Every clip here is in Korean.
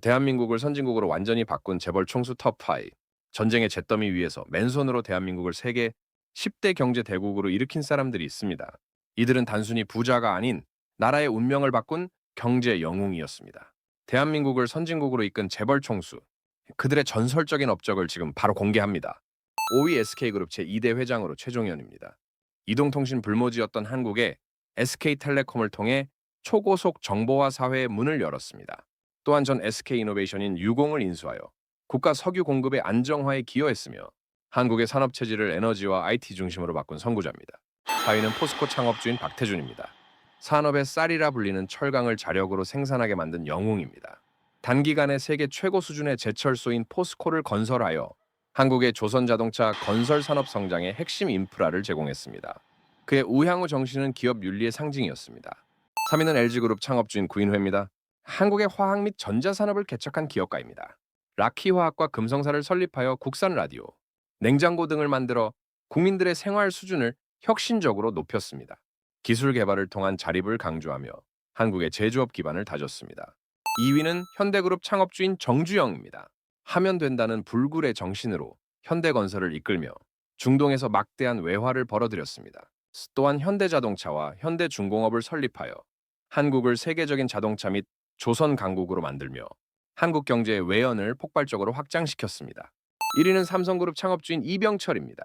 대한민국을 선진국으로 완전히 바꾼 재벌 총수 톱5. 전쟁의 잿더미 위에서 맨손으로 대한민국을 세계 10대 경제 대국으로 일으킨 사람들이 있습니다. 이들은 단순히 부자가 아닌 나라의 운명을 바꾼 경제 영웅이었습니다. 대한민국을 선진국으로 이끈 재벌 총수. 그들의 전설적인 업적을 지금 바로 공개합니다. 5위 SK그룹 제2대 회장으로 최종현입니다. 이동통신 불모지였던 한국에 SK텔레콤을 통해 초고속 정보화 사회의 문을 열었습니다. 또한 전 SK이노베이션인 유공을 인수하여 국가 석유 공급의 안정화에 기여했으며 한국의 산업 체질을 에너지와 IT 중심으로 바꾼 선구자입니다. 4위는 포스코 창업주인 박태준입니다. 산업의 쌀이라 불리는 철강을 자력으로 생산하게 만든 영웅입니다. 단기간에 세계 최고 수준의 제철소인 포스코를 건설하여 한국의 조선자동차 건설 산업 성장의 핵심 인프라를 제공했습니다. 그의 우향우 정신은 기업 윤리의 상징이었습니다. 3위는 LG그룹 창업주인 구인회입니다. 한국의 화학 및 전자산업을 개척한 기업가입니다. 라키화학과 금성사를 설립하여 국산 라디오, 냉장고 등을 만들어 국민들의 생활 수준을 혁신적으로 높였습니다. 기술 개발을 통한 자립을 강조하며 한국의 제조업 기반을 다졌습니다. 2위는 현대그룹 창업주인 정주영입니다. 하면 된다는 불굴의 정신으로 현대건설을 이끌며 중동에서 막대한 외화를 벌어들였습니다. 또한 현대자동차와 현대중공업을 설립하여 한국을 세계적인 자동차 및 조선 강국으로 만들며 한국 경제의 외연을 폭발적으로 확장시켰습니다. 1위는 삼성그룹 창업주인 이병철입니다.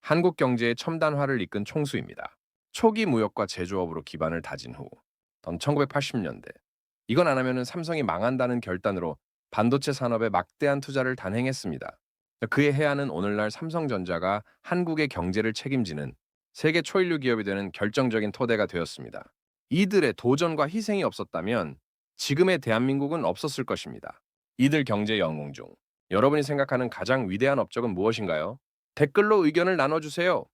한국 경제의 첨단화를 이끈 총수입니다. 초기 무역과 제조업으로 기반을 다진 후, 던 1980년대 이건 안 하면은 삼성이 망한다는 결단으로 반도체 산업에 막대한 투자를 단행했습니다. 그의 해안은 오늘날 삼성전자가 한국의 경제를 책임지는 세계 초일류 기업이 되는 결정적인 토대가 되었습니다. 이들의 도전과 희생이 없었다면 지금의 대한민국은 없었을 것입니다. 이들 경제 영웅 중 여러분이 생각하는 가장 위대한 업적은 무엇인가요? 댓글로 의견을 나눠주세요.